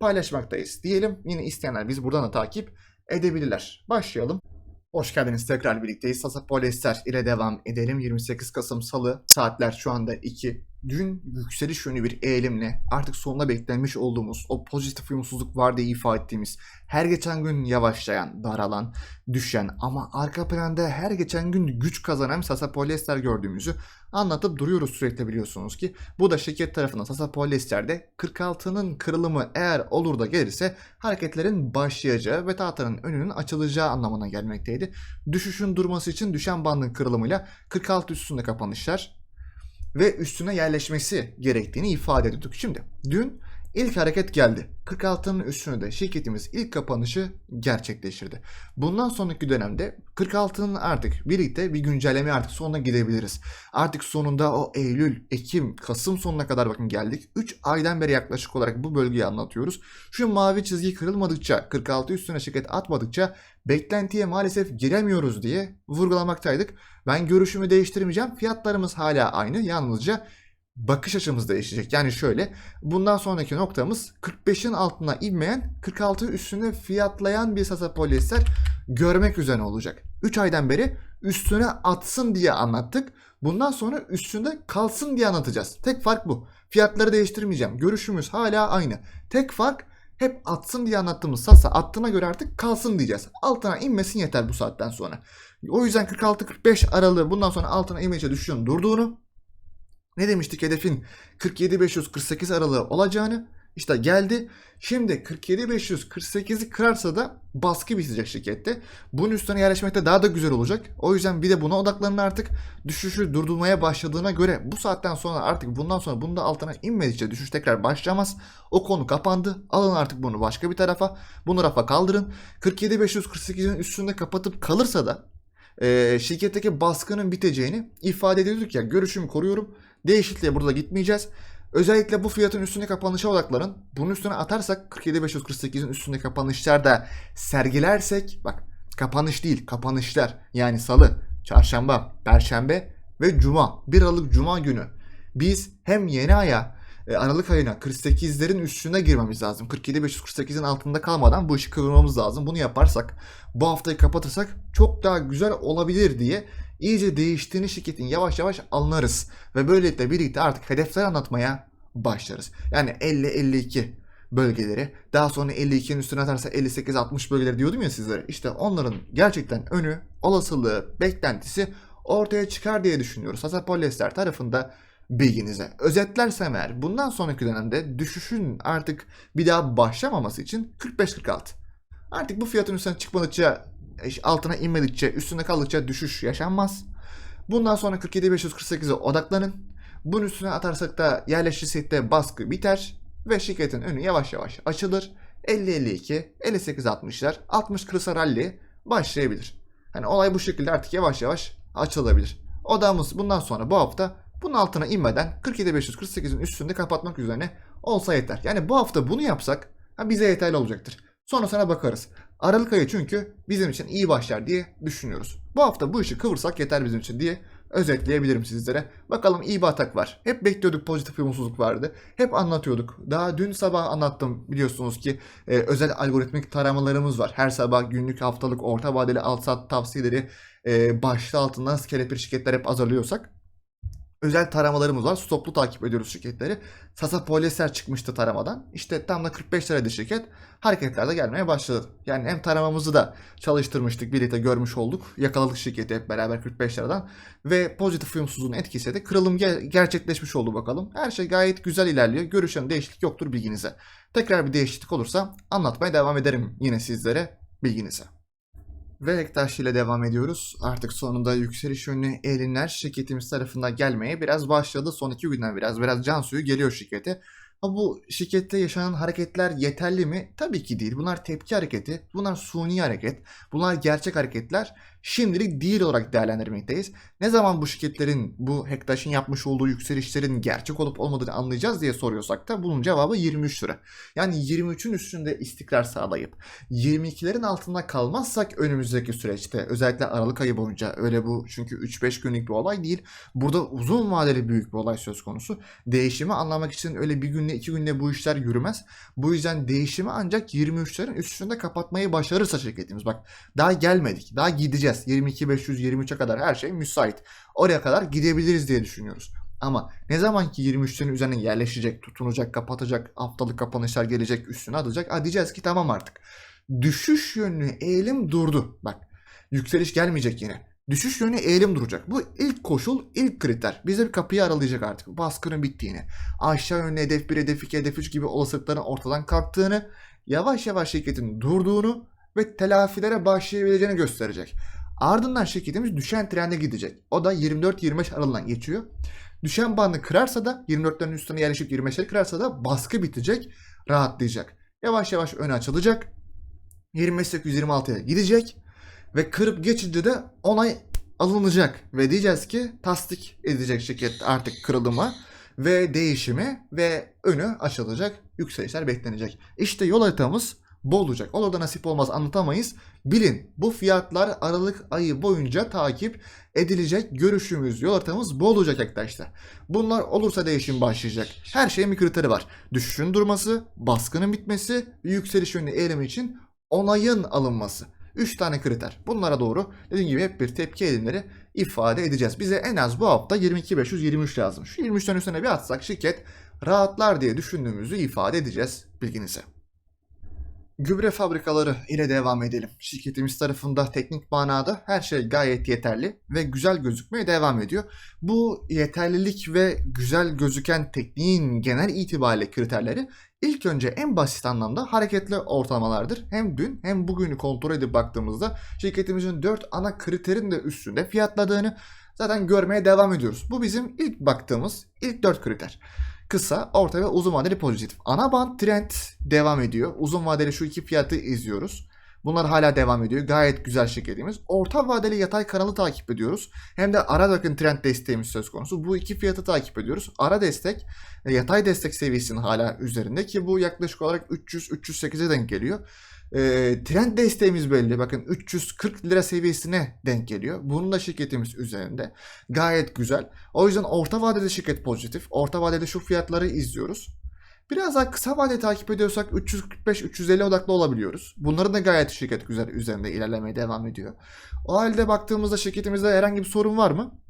paylaşmaktayız diyelim. Yine isteyenler biz buradan da takip edebilirler. Başlayalım. Hoş geldiniz tekrar birlikteyiz. Sasa Polyester ile devam edelim. 28 Kasım Salı saatler şu anda 2. Dün yükseliş yönlü bir eğilimle artık sonuna beklenmiş olduğumuz o pozitif uyumsuzluk var diye ifade ettiğimiz her geçen gün yavaşlayan, daralan, düşen ama arka planda her geçen gün güç kazanan Sasa Polyester gördüğümüzü anlatıp duruyoruz sürekli biliyorsunuz ki. Bu da şirket tarafından Sasa Polyester'de 46'nın kırılımı eğer olur da gelirse hareketlerin başlayacağı ve tahtanın önünün açılacağı anlamına gelmekteydi. Düşüşün durması için düşen bandın kırılımıyla 46 üstünde kapanışlar ve üstüne yerleşmesi gerektiğini ifade ediyorduk. Şimdi dün ilk hareket geldi. 46'nın üstüne de şirketimiz ilk kapanışı gerçekleştirdi. Bundan sonraki dönemde 46'nın artık birlikte bir güncelleme artık sonuna gidebiliriz. Artık sonunda o Eylül, Ekim, Kasım sonuna kadar bakın geldik. 3 aydan beri yaklaşık olarak bu bölgeyi anlatıyoruz. Şu mavi çizgi kırılmadıkça, 46 üstüne şirket atmadıkça beklentiye maalesef giremiyoruz diye vurgulamaktaydık. Ben görüşümü değiştirmeyeceğim. Fiyatlarımız hala aynı. Yalnızca bakış açımız değişecek. Yani şöyle bundan sonraki noktamız 45'in altına inmeyen 46 üstüne fiyatlayan bir Sasa polyester görmek üzere olacak. 3 aydan beri üstüne atsın diye anlattık. Bundan sonra üstünde kalsın diye anlatacağız. Tek fark bu. Fiyatları değiştirmeyeceğim. Görüşümüz hala aynı. Tek fark hep atsın diye anlattığımız Sasa attığına göre artık kalsın diyeceğiz. Altına inmesin yeter bu saatten sonra. O yüzden 46-45 aralığı bundan sonra altına inmeyece düşüşün durduğunu ne demiştik hedefin 47-548 aralığı olacağını işte geldi. Şimdi 47-548'i kırarsa da baskı bitecek şirkette. Bunun üstüne yerleşmekte daha da güzel olacak. O yüzden bir de buna odaklanın artık. Düşüşü durdurmaya başladığına göre bu saatten sonra artık bundan sonra bunun da altına inmedikçe düşüş tekrar başlamaz. O konu kapandı. Alın artık bunu başka bir tarafa. Bunu rafa kaldırın. 47-548'in üstünde kapatıp kalırsa da e, şirketteki baskının biteceğini ifade ediyorduk ya. Görüşümü koruyorum. Değişikliğe burada gitmeyeceğiz. Özellikle bu fiyatın üstüne kapanışa odaklanın. Bunun üstüne atarsak 47.548'in üstünde kapanışlar da sergilersek bak kapanış değil kapanışlar yani salı, çarşamba, perşembe ve cuma 1 Aralık cuma günü biz hem yeni aya e, Aralık ayına 48'lerin üstüne girmemiz lazım. 47.548'in altında kalmadan bu işi kıvırmamız lazım. Bunu yaparsak bu haftayı kapatırsak çok daha güzel olabilir diye iyice değiştiğini şirketin yavaş yavaş anlarız. Ve böylelikle birlikte artık hedefler anlatmaya başlarız. Yani 50-52 bölgeleri daha sonra 52'nin üstüne atarsa 58-60 bölgeleri diyordum ya sizlere. İşte onların gerçekten önü, olasılığı, beklentisi ortaya çıkar diye düşünüyoruz. Hasar Polyester tarafında bilginize. Özetlersem eğer bundan sonraki dönemde düşüşün artık bir daha başlamaması için 45-46. Artık bu fiyatın üstüne çıkmadıkça altına inmedikçe, üstüne kaldıkça düşüş yaşanmaz. Bundan sonra 47.548'e odaklanın. Bunun üstüne atarsak da yerleşirsek de baskı biter ve şirketin önü yavaş yavaş açılır. 50-52, 58-60'lar, 60 kırsa rally başlayabilir. Hani olay bu şekilde artık yavaş yavaş açılabilir. Odamız bundan sonra bu hafta bunun altına inmeden 47.548'in üstünde kapatmak üzerine olsa yeter. Yani bu hafta bunu yapsak bize yeterli olacaktır. Sonrasına bakarız. Aralık ayı çünkü bizim için iyi başlar diye düşünüyoruz. Bu hafta bu işi kıvırsak yeter bizim için diye özetleyebilirim sizlere. Bakalım iyi bir atak var. Hep bekliyorduk pozitif bir vardı. Hep anlatıyorduk. Daha dün sabah anlattım biliyorsunuz ki e, özel algoritmik taramalarımız var. Her sabah günlük, haftalık, orta vadeli alt saat tavsiyeleri e, başta altından skelet bir şirketler hep hazırlıyorsak özel taramalarımız var. Stoplu takip ediyoruz şirketleri. Sasa Polyester çıkmıştı taramadan. İşte tam da 45 liraydı şirket. Hareketler de gelmeye başladı. Yani hem taramamızı da çalıştırmıştık. Birlikte görmüş olduk. Yakaladık şirketi hep beraber 45 liradan. Ve pozitif uyumsuzluğun etkisiyle de kırılım ge- gerçekleşmiş oldu bakalım. Her şey gayet güzel ilerliyor. Görüşen değişiklik yoktur bilginize. Tekrar bir değişiklik olursa anlatmaya devam ederim yine sizlere bilginize. Ve Ektaş ile devam ediyoruz. Artık sonunda yükseliş yönlü eğilimler şirketimiz tarafından gelmeye biraz başladı. Son iki günden biraz biraz can suyu geliyor şirkete. Ama bu şirkette yaşanan hareketler yeterli mi? Tabii ki değil. Bunlar tepki hareketi, bunlar suni hareket, bunlar gerçek hareketler. Şimdilik değil olarak değerlendirmekteyiz. Ne zaman bu şirketlerin, bu Hektaş'ın yapmış olduğu yükselişlerin gerçek olup olmadığını anlayacağız diye soruyorsak da bunun cevabı 23 lira. Yani 23'ün üstünde istikrar sağlayıp 22'lerin altında kalmazsak önümüzdeki süreçte özellikle Aralık ayı boyunca öyle bu çünkü 3-5 günlük bir olay değil. Burada uzun vadeli büyük bir olay söz konusu. Değişimi anlamak için öyle bir günde iki günde bu işler yürümez. Bu yüzden değişimi ancak 23'lerin üstünde kapatmayı başarırsa şirketimiz. Bak daha gelmedik. Daha gideceğiz. 22-523'e kadar her şey müsait. Oraya kadar gidebiliriz diye düşünüyoruz. Ama ne zaman ki 23'lerin üzerine yerleşecek, tutunacak, kapatacak, haftalık kapanışlar gelecek, üstüne atacak. Ha diyeceğiz ki tamam artık. Düşüş yönlü eğilim durdu. Bak yükseliş gelmeyecek yine. Düşüş yönlü eğilim duracak. Bu ilk koşul, ilk kriter. Bize bir kapıyı aralayacak artık. Baskının bittiğini. Aşağı yönlü hedef 1, hedef 2, hedef 3 gibi olasılıkların ortadan kalktığını, yavaş yavaş şirketin durduğunu ve telafilere başlayabileceğini gösterecek. Ardından şirketimiz düşen trende gidecek. O da 24-25 aralığından geçiyor. Düşen bandı kırarsa da 24'lerin üstüne yerleşip 25'leri kırarsa da baskı bitecek, rahatlayacak. Yavaş yavaş öne açılacak. 25-826'ya gidecek ve kırıp geçince de onay alınacak ve diyeceğiz ki tasdik edecek şirket artık kırılımı ve değişimi ve önü açılacak, yükselişler beklenecek. İşte yol haritamız bu olacak. Olur da nasip olmaz anlatamayız. Bilin bu fiyatlar Aralık ayı boyunca takip edilecek. Görüşümüz, yol haritamız bu olacak arkadaşlar. Bunlar olursa değişim başlayacak. Her şeyin bir kriteri var. Düşüşün durması, baskının bitmesi yükseliş yönlü eğilim için onayın alınması. 3 tane kriter. Bunlara doğru dediğim gibi hep bir tepki eğilimleri ifade edeceğiz. Bize en az bu hafta 22.523 lazım. Şu 23'ten üstüne bir atsak şirket rahatlar diye düşündüğümüzü ifade edeceğiz bilginize. Gübre fabrikaları ile devam edelim. Şirketimiz tarafında teknik manada her şey gayet yeterli ve güzel gözükmeye devam ediyor. Bu yeterlilik ve güzel gözüken tekniğin genel itibariyle kriterleri ilk önce en basit anlamda hareketli ortalamalardır. Hem dün hem bugünü kontrol edip baktığımızda şirketimizin 4 ana kriterin de üstünde fiyatladığını zaten görmeye devam ediyoruz. Bu bizim ilk baktığımız ilk 4 kriter kısa, orta ve uzun vadeli pozitif. Ana band trend devam ediyor. Uzun vadeli şu iki fiyatı izliyoruz. Bunlar hala devam ediyor. Gayet güzel şirketimiz. Orta vadeli yatay kanalı takip ediyoruz. Hem de ara bakın trend desteğimiz söz konusu. Bu iki fiyatı takip ediyoruz. Ara destek, e, yatay destek seviyesinin hala üzerinde ki bu yaklaşık olarak 300-308'e denk geliyor. E, trend desteğimiz belli. Bakın 340 lira seviyesine denk geliyor. Bunun da şirketimiz üzerinde. Gayet güzel. O yüzden orta vadede şirket pozitif. Orta vadede şu fiyatları izliyoruz. Biraz daha kısa vade takip ediyorsak 345-350 odaklı olabiliyoruz. Bunların da gayet şirket güzel üzerinde ilerlemeye devam ediyor. O halde baktığımızda şirketimizde herhangi bir sorun var mı?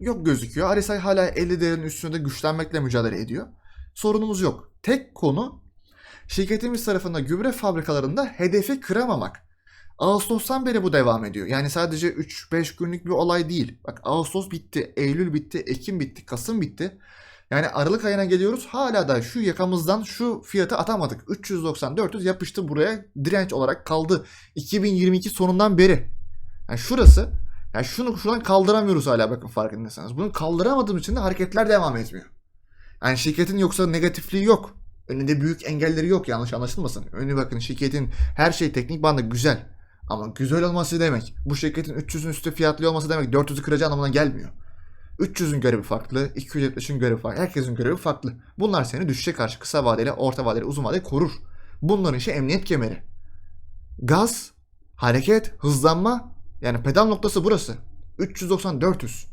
Yok gözüküyor. RSI hala 50 değerinin üstünde güçlenmekle mücadele ediyor. Sorunumuz yok. Tek konu şirketimiz tarafında gübre fabrikalarında hedefi kıramamak. Ağustos'tan beri bu devam ediyor. Yani sadece 3-5 günlük bir olay değil. Bak Ağustos bitti, Eylül bitti, Ekim bitti, Kasım bitti. Yani Aralık ayına geliyoruz hala da şu yakamızdan şu fiyatı atamadık. 390-400 yapıştı buraya direnç olarak kaldı. 2022 sonundan beri. Yani şurası Yani şunu şuradan kaldıramıyoruz hala bakın farkındaysanız. Bunu kaldıramadığım için de hareketler devam etmiyor. Yani şirketin yoksa negatifliği yok. Önünde büyük engelleri yok yanlış anlaşılmasın. Önü bakın şirketin her şey teknik bandı güzel. Ama güzel olması demek bu şirketin 300'ün üstü fiyatlı olması demek 400'ü kıracağı anlamına gelmiyor. 300'ün görevi farklı, 270'in görevi farklı, herkesin görevi farklı. Bunlar seni düşüşe karşı kısa vadeli, orta vadeli, uzun vadeli korur. Bunların işi emniyet kemeri. Gaz, hareket, hızlanma yani pedal noktası burası. 390-400.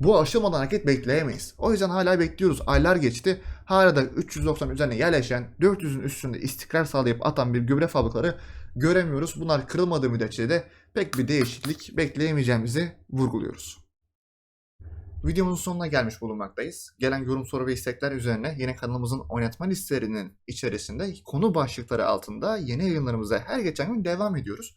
Bu aşılmadan hareket bekleyemeyiz. O yüzden hala bekliyoruz. Aylar geçti. Hala da 390 üzerine yerleşen 400'ün üstünde istikrar sağlayıp atan bir gübre fabrikaları göremiyoruz. Bunlar kırılmadığı müddetçe de pek bir değişiklik bekleyemeyeceğimizi vurguluyoruz. Videomuzun sonuna gelmiş bulunmaktayız. Gelen yorum, soru ve istekler üzerine yine kanalımızın oynatma listelerinin içerisinde konu başlıkları altında yeni yayınlarımıza her geçen gün devam ediyoruz.